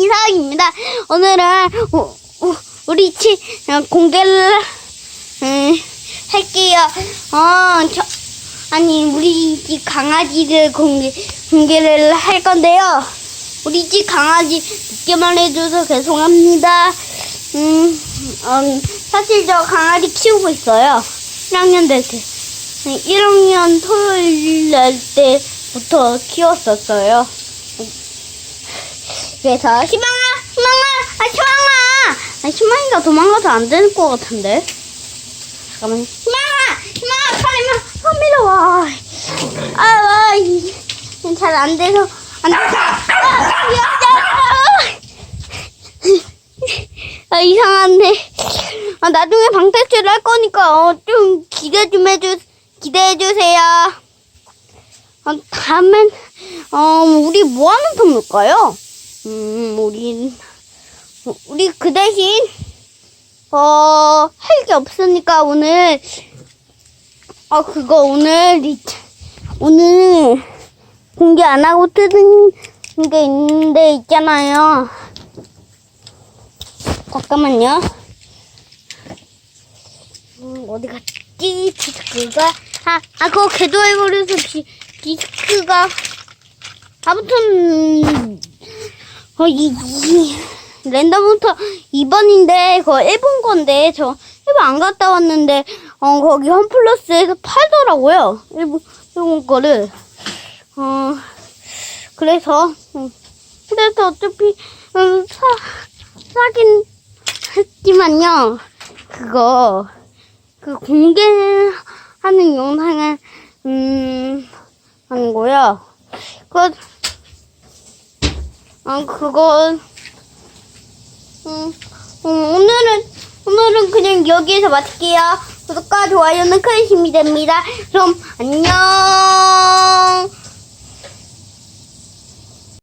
이상입니다. 오늘은 우, 우, 우리 집 어, 공개를 음, 할게요. 어, 저, 아니 우리 집 강아지를 공개 공개를 할 건데요. 우리 집 강아지 늦게만 해줘서 죄송합니다. 음, 음, 사실 저 강아지 키우고 있어요. 1학년 될 때. 1학년 토요일 날 때부터 키웠었어요. 그래서 희망아, 희망아, 아 희망아, 아 희망이가 도망가서 안 될 것 같은데. 잠깐만, 희망아, 희망아, 카메라, 카메라 와. 아, 와, 잘 안 돼서 안 돼. 아. 아, 이상한데. 아, 나중에 방탈출을 할 거니까, 어, 좀 기대 좀 해주, 기대해 주세요. 아, 다음엔, 어, 우리 뭐 하는 텀일까요? 음, 어, 우리 그 대신, 어, 할 게 없으니까 오늘, 어, 그거 오늘, 이- 오늘 공개 안 하고 뜨는 게 있는데 있잖아요. 잠깐만요. 음, 어디 갔지? 디스크가. 아, 아, 그거 궤도해버려서 디, 디스크가. 아무튼, 어, 이, 이, 랜덤부터 2번인데, 그거 일본 건데, 저 일본 안 갔다 왔는데, 어, 거기 홈플러스에서 팔더라고요. 일본, 일본 거를. 어, 그래서, 음, 그래서 어차피, 음, 사, 사긴 했지만요, 그거, 그 공개하는 영상을, 음, 거요. 그, 어, 그거, 음, 음, 오늘은, 오늘은 그냥 여기에서 마칠게요. 구독과 좋아요는 큰 힘이 됩니다. 그럼, 안녕!